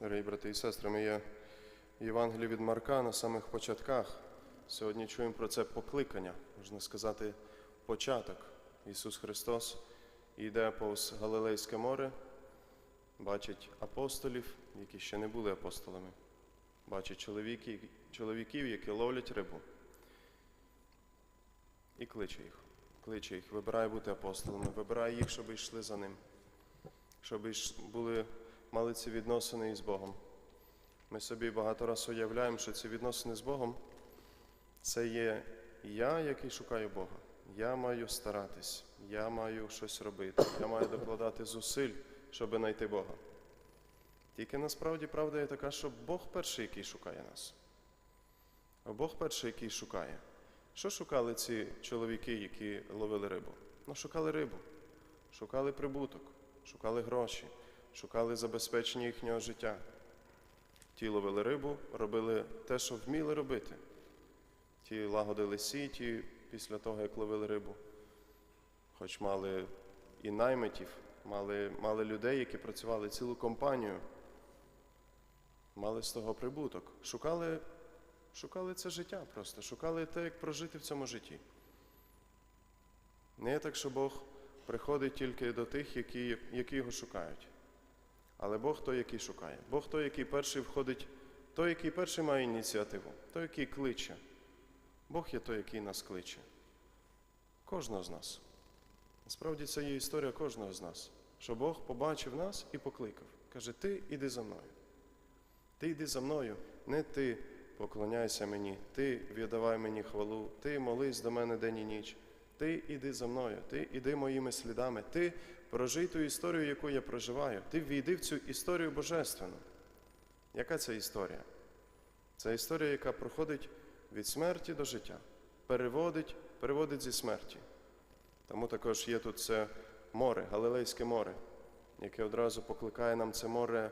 Дорогі брати і сестри, ми є в Євангелії від Марка на самих початках. Сьогодні чуємо про це покликання, можна сказати, початок. Ісус Христос йде повз Галилейське море, бачить апостолів, які ще не були апостолами, бачить чоловіків, чоловіків які ловлять рибу. І кличе їх. Кличе їх, вибирає бути апостолами, вибирає їх, щоб йшли за ним, щоб були, мали ці відносини із Богом. Ми собі багато раз уявляємо, що ці відносини з Богом це є я, який шукаю Бога. Я маю старатись, я маю щось робити, я маю докладати зусиль, щоб знайти Бога. Тільки насправді правда є така, що Бог перший, який шукає нас. А Бог перший, який шукає. Що шукали ці чоловіки, які ловили рибу? Ну, шукали рибу, шукали прибуток, шукали гроші, шукали забезпечення їхнього життя. Ті ловили рибу, робили те, що вміли робити. Ті лагодили сіті після того, як ловили рибу. Хоч мали і наймитів, мали, мали людей, які працювали цілу компанію, мали з того прибуток. Шукали, шукали це життя просто, шукали те, як прожити в цьому житті. Не так, що Бог приходить тільки до тих, які, які його шукають. Але Бог той, який шукає. Бог той, який перший входить, той, який перший має ініціативу, той, який кличе. Бог є той, який нас кличе. Кожного з нас. Насправді це є історія кожного з нас, що Бог побачив нас і покликав. Каже, ти іди за мною. Ти йди за мною, не ти поклоняйся мені, ти віддавай мені хвалу, ти молись до мене день і ніч. Ти іди за мною, ти іди моїми слідами, ти прожий ту історію, яку я проживаю. Ти війди в цю історію божественну. Яка це історія? Це історія, яка проходить від смерті до життя, переводить, переводить зі смерті. Тому також є тут це море, Галилейське море, яке одразу покликає нам це море,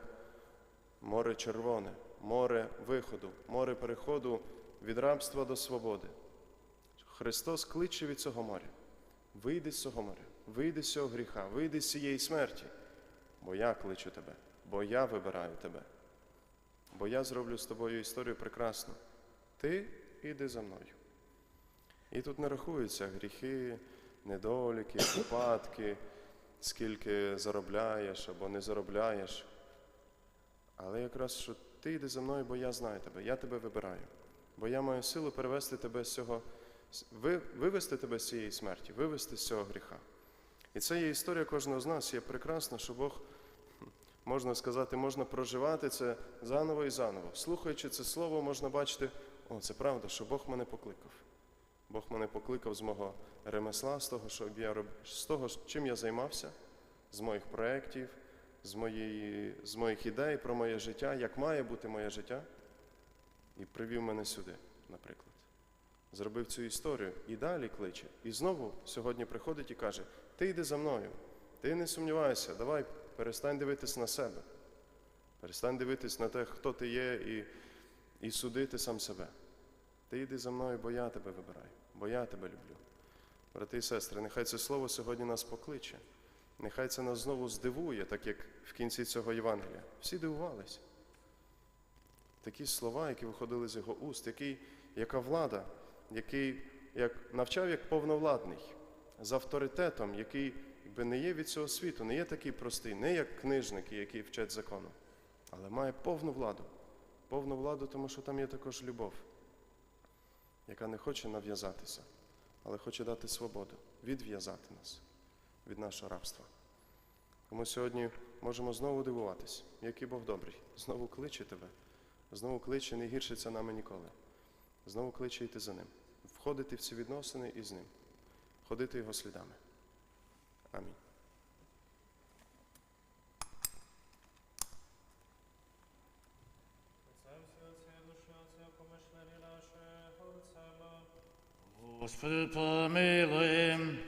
море червоне, море виходу, море переходу від рабства до свободи. Христос кличе від цього моря. Вийди з цього моря, вийди з цього гріха, вийди з цієї смерті, бо я кличу тебе, бо я вибираю тебе, бо я зроблю з тобою історію прекрасну. Ти іди за мною. І тут не рахуються гріхи, недоліки, випадки, скільки заробляєш або не заробляєш. Але якраз що ти йди за мною, бо я знаю тебе, я тебе вибираю, бо я маю силу перевести тебе з цього, вивести тебе з цієї смерті, вивести з цього гріха. І це є історія кожного з нас. Є прекрасно, що Бог, можна сказати, можна проживати це заново і заново. Слухаючи це слово, можна бачити, о, це правда, що Бог мене покликав. Бог мене покликав з мого ремесла, з того, що я роб... з того, чим я займався, з моїх проєктів, з, моєї... з моїх ідей про моє життя, як має бути моє життя, і привів мене сюди, наприклад. Зробив цю історію і далі кличе. І знову сьогодні приходить і каже: Ти йди за мною, ти не сумнівайся, давай перестань дивитись на себе. Перестань дивитись на те, хто ти є, і, і судити сам себе. Ти йди за мною, бо я тебе вибираю, бо я тебе люблю. Брати і сестри, нехай це слово сьогодні нас покличе. Нехай це нас знову здивує, так як в кінці цього Євангелія. Всі дивувались. Такі слова, які виходили з його уст, який, яка влада, який як, навчав як повновладний, з авторитетом, який якби, не є від цього світу, не є такий простий, не як книжники, які вчать закону, але має повну владу. Повну владу, тому що там є також любов яка не хоче нав'язатися, але хоче дати свободу, відв'язати нас від нашого рабства. Тому сьогодні можемо знову дивуватись, який Бог добрий, знову кличе тебе, знову кличе, не гіршиться нами ніколи. Знову кличе йти за ним, входити в ці відносини із ним, ходити його слідами. Амінь. Господи, помилуй.